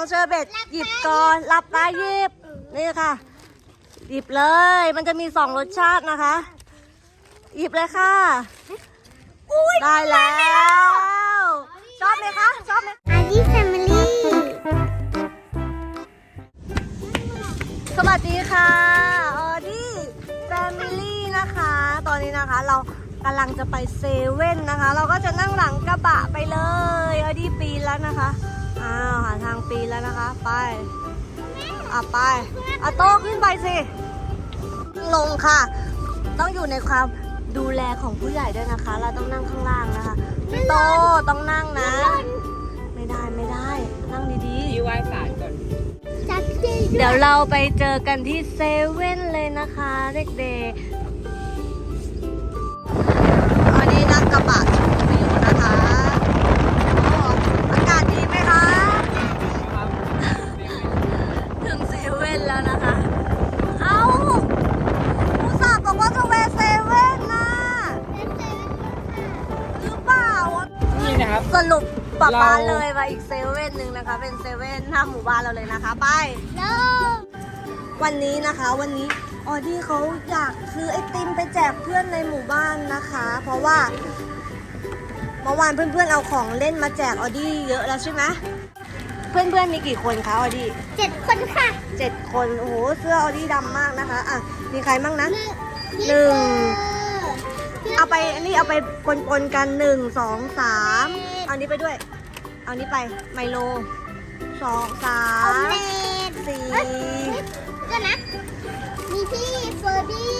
องเชอร์เบตหยิบก่อนหลับตาหยิบนี่ค่ะ หยิบเลย มันจะมีสองรสชาตินะคะ หยิบเลยค่ะได้แล้ว ชอบไหมคะชอบไหมอาร์ดี้แฟมิลี่สวัสดีค่ะออดี้แฟมิลี่นะคะ ตอนนี้นะคะเรากำลังจะไปเซเว่นนะคะ เราก็จะนั่งหลังกระบะไปเลยออดี้ปีนแล้วนะคะ อ้าวหาทางปีนแล้วนะคะ ไปอะไปอะโต้ขึ้นไปสิ ลงค่ะ ต้องอยู่ในความดูแลของผู้ใหญ่ด้วยนะคะ เราต้องนั่งข้างล่างนะคะพี่โตต้องนั่งนะ ไม่ได้ไม่ได้ นั่งดีที่ไหว้ศาลก่อนจับเจๆเดี๋ยวเราไปเจอกันที่เซเว่นเลยนะคะเด็กๆวันนี้นั่งกระบะชมวิวนะคะ สรุปป๊าป๊าเราเลยมาอีกเซเว่นหนึ่งนะคะ เป็นเซเว่นหน้าหมู่บ้านเราเลยนะคะไปโน้วันนี้นะคะวันนี้ออดี้เขาอยากซื้อไอติมไปแจกเพื่อนในหมู่บ้านนะคะ เพราะว่าเมื่อวานเพื่อนๆเอาของเล่นมาแจกออดี้เยอะแล้วใช่ไหมเพื่อนๆมีกี่คนคะออดี้เจ็ดคนค่ะเจ็ดคนโอ้โหเสื้อออดี้ดำมากนะคะอะมีใครบ้างนะพี่หนึ่ง เฟิร์เอาไปอันนี้เอาไปปนๆกันหนึ่งสองสามเอานี้ไปด้วย เอานี้ไปไมโลสองสาออมมเล็ตสี่เอ้ยก็นะ มีพี่เฟอร์บี้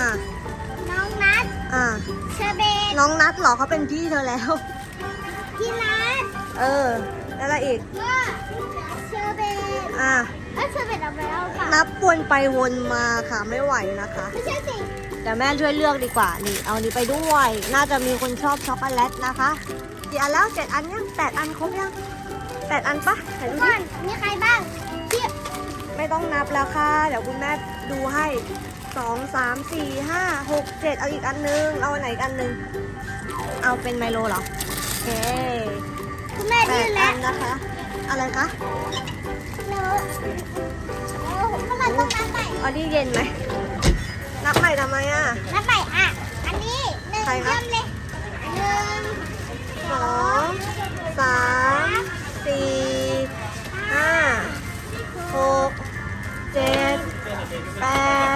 อะน้องนัทอะเชอร์เบตน้องนัทเหรอเขาเป็นพี่เธอแล้ว พี่นัทเออ แล้วอะไรอีก ก็เชอร์เบตอะ เอ้ยเชอร์เบตเอาไปแล้วค่ะนับวนไปวนมาค่ะไม่ไหวนะคะ ไม่ใช่สิ เดี๋ยวแม่ช่วยเลือกดีกว่านี่เอานี้ไปด้วย น่าจะมีคนชอบช็อกโกแลตนะคะกี่อันแล้วเจ็ดอันยังแปดอันครบยังแปดอันปะไหนดูก่อดินมีใครบ้างพี่ไม่ต้องนับแล้วค่ะ เดี๋ยวคุณแม่ดูให้สองสามสี่ห้าหกเจ็ดเอาอีกอันนึง เอาอันไหนอีกอันนึง เอาเป็นไมโลเหรอโอเคคุณแม่แปดื้ดออัแล้วนนะคะ อะไรคะหนูโอ้ทำไมต้องนับใหม่ออดี้เย็นไหม นับใหม่ทำไมอะ นับใหม่อะ อันนี้หนึ่งใครคะเริ่มเลยหนึ่งสองสามสี่ห้าหกเจ็ดแป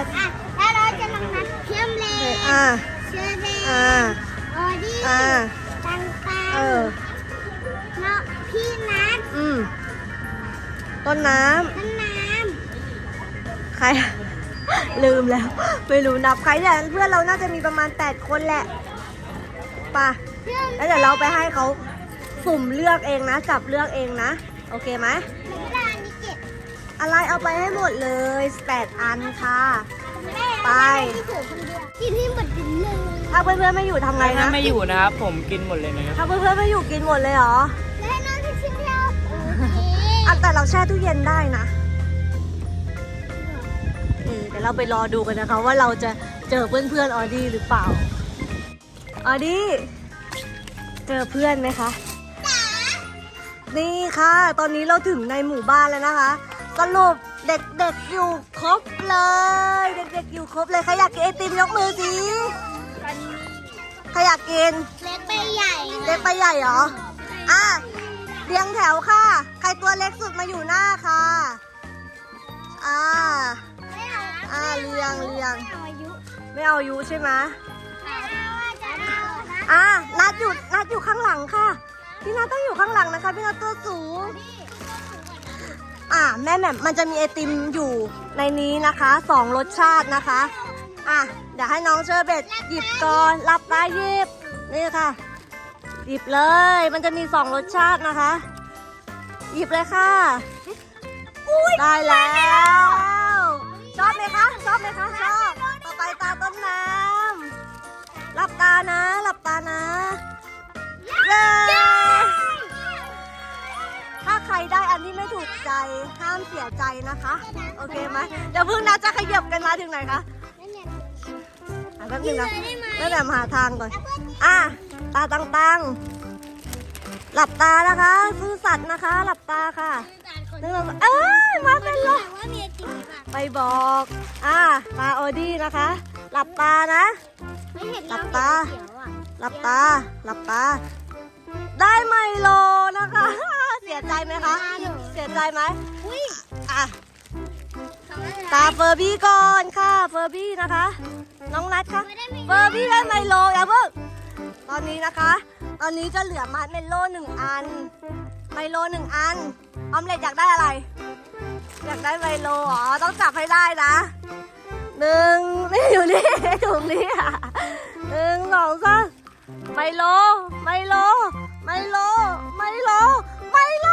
ดอะ แล้วเราจะลองนับเชื่อมเลเจ็ยดอะเชื่อมเลยอะออดี้อะตังตังเออเนาะพี่นัทอืม ต้นน้ต้นน้ำใคร ลืมแล้ว ไม่รู้นับใครแต่เพื่อนเราน่าจะมีประมาณ 8 คนแหละไป่ะำเชื่อมแล้วเดี๋ยวเราไปให้เขาสุ่มเลือกเองนะ จับเลือกเองนะ โอเคไหมเวลานี้เก็บอะไรเอาไปให้หมดเลย 8 อันค่ะแม่ไปที่ถือคนเดียวกินให้หมดกินเลยถ้าเพื่อนๆไม่อยู่ทำไงถ้านะไม่อยู่นะครับผมกินหมดเลยนะครับถ้าเพื่อนๆไม่อยู่กินหมดเลยเหรอแล้วให้น้องที่ชิ้นเดียวโอเคอะแต่เราแช่ตู้เย็นได้นะ เออเดี๋ยวเราไปรอดูกันนะคะ ว่าเราจะเจอเพื่อนๆออดี้หรือเปล่า ออดี้เจอเพื่อนไหมคะ นี่ค่ะ ตอนนี้เราถึงในหมู่บ้านแล้วนะคะ สรุปเด็กๆอยู่ครบเลย เด็กๆอยู่ครบเลยใครอยากกินไอติมยกมือสิใครอยากกิน เล็กไปใหญ่ เล็กไปใหญ่เหรอ อะเรียงแถวค่ะ ใครตัวเล็กสุดมาอยู่หน้าค่ะ อ่าไม่เอาอ่าเรียงเรียง ไม่เอาอายุไม่เอาอายุใช่ไหมไม่เอาว่าจะเอานะอะนัดอยู่นัดอยู่ข้างหลังค่ะ พี่นัดต้องอยู่ข้างหลังนะคะ พี่นัดตัวสูง อะแม่แหม่มมันจะมีไอติมอยู่ในนี้นะคะสองรสชาตินะคะ อะเดี๋ยวให้น้องเชอร์เบตหยิบก่อนหลับตาหยิบนี่ค่ะ หยิบเลย มันจะมีสองรสชาตินะคะ หยิบเลยค่ะ ได้แล้ว ชอบไหมคะชอบไหมคะชอบต่อไปตาต้นน้ำหลับตานะ หลับตานะเย้ถ้าใครได้อันที่ไม่ถูกใจห้ามเสียใจนะคะ โอเคไหมเดี๋ยวพึ่งนะจะขยับกันมาถึงไหนคะนั่นเนี่ยอะแป๊บนึงนะแม่แบบหาทางก่อน อะตาตั้งๆหลับตานะคะซื่อสัตย์นะคะ หลับตาค่ะการขหนึ่งสองสามเอ้ยมาเป็นเลยว่ามีไอติมไหมบ้าง ไปบอก อ่าตาออดี้นะคะ หลับตานะ ไม่เห็นหลับตาเขียวอะหลับตา หลับตา ได้ไมโลนะคะ เสียใจไหมคะ เสียใจไหมอุ้ยอะสองอันตาเฟอร์บี้ก่อนค่ะ เฟอร์บี้นะคะ น้องนัทคะไม่ได้มีเฟอร์บี้ได้ไมโลอย่าเพิ่งตอนนี้นะคะ ตอนนี้จะเหลือมาร์ชเมลโล่หนึ่งอัน ไมโลหนึ่งอัน ออมเล็ตอยากได้อะไร อยากได้ไมโลเหรอต้องจับให้ได้นะหนึ่งนี่อยู่นี่ถุงนี้อะหนึ่งสองสามไมโล ไมโล ไมโล ไมโล ไมโล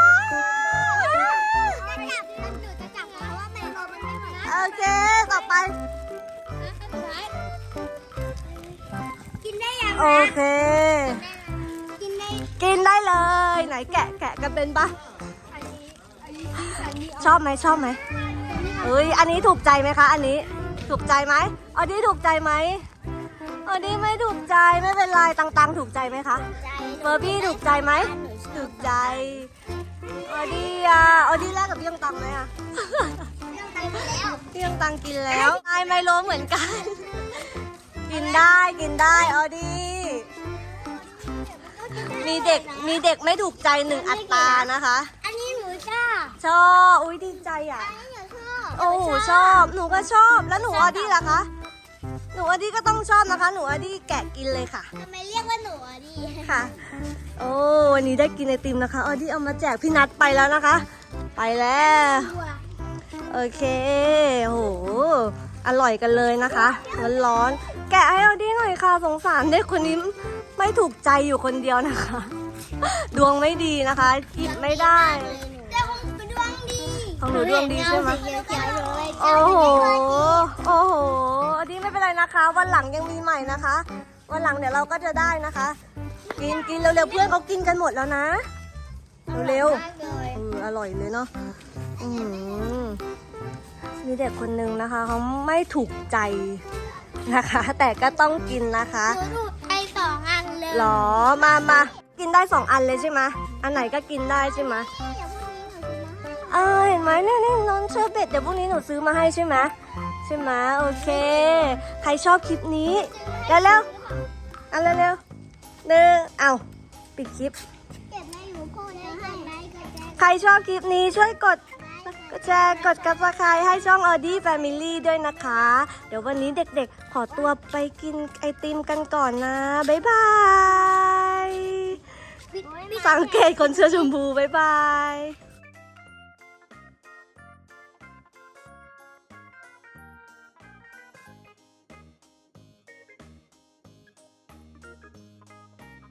จะจับหนูจะจับเพราะว่าไมโลมันไม่เหมือนกันโอเค ต่อไปกินได้ยังโอนะเค กินได้ กินได้เลย ไหนแกะแกะกันเป็นปะอันนี้อันนี้อันนี้ชอบไหมชอบไหมเอ้ยอันนี้ถูกใจไหมคะ อันนี้ถูกใจไหมอันนี้ถูกใจไหมอันนี้ไม่ถูกใจไม่เป็นไรตังตังถูกใจไหมคะใจเบอร์บี้ถูกใจไหมถูกใจออดี้อะออดี้แลกกับพี่ยังตังไหมอะเรื่องตังค์แล้วพี่ยังตังกินแล้วไอไมโลเหมือนกัน กินได้กินได้ออดี้ มีเด็กมีเด็กไม่ถูกใจหนึ่งอัตรานะคะ อันนี้หนูชอบชอบอุ้ยดีใจอะ อันนี้หนูชอบโอ้โหชอบ หนูก็ชอบ แล้วหนูออดี้ล่ะคะ หนูออดี้ก็ต้องชอบนะคะ หนูออดี้แกะกินเลยค่ะ ทำไมเรียกว่าหนูอะดิค่ะ โอ้วันนี้ได้กินไอติมนะคะ ออดี้เอามาแจกพี่นัทไปแล้วนะคะ ไปแล้วโอเคโหอร่อยกันเลยนะคะ ร้อนๆ แกะให้ออดี้หน่อยค่ะ สงสารเด็กคนนี้ไม่ถูกใจอยู่คนเดียวนะคะ ดวงไม่ดีนะคะหยิบไม่ได้ แต่ของหนูดวงดีของหนูดวงดีใช่ไหมเขียวเขียวๆอยู่เลยโอ้โห โอ้โหอันนี้ไม่เป็นไรนะคะ วันหลังยังมีใหม่นะคะ วันหลังเดี๋ยวเราก็จะได้นะคะ กินกินเร็วๆเพื่อนเขากินกันหมดแล้วนะ เร็วมากเลยๆเอออร่อยเลยเนาะอืมมีเด็กคนนึงนะคะเขาไม่ถูกใจ นะคะ แต่ก็ต้องกินนะคะหนูดูไปสองอันเลยหรอมามากินได้สองอันเลยใช่ไหมอันไหนก็กินได้ใช่ไหมเดี๋ยวพรุ่งนี้หนูซื้อมาให้เออเห็นไหมเนี่ยเนี่ยน้องเชอร์เบ็ดเดี๋ยวพรุ่งนี้หนูซื้อมาให้ใช่ไหมใช่ไหมโอเค ใครชอบคลิปนี้เร็วเร็วๆเอันเร็วเร็วๆหนึ่งเอาปิดคลิป เก็บในหนูโคนได้ให้ได้ก็แจ้งใครชอบคลิปนี้ช่วยกดกด แชร์กดกับสไครให้ช่อง Audi Family ด้วยนะคะ เดี๋ยววันนี้เด็กๆ ขอตัวไปกินไอติมกันก่อนนะ บ๊ายบาย สังเกตคนเสื้อชมพูบ๊ายบาย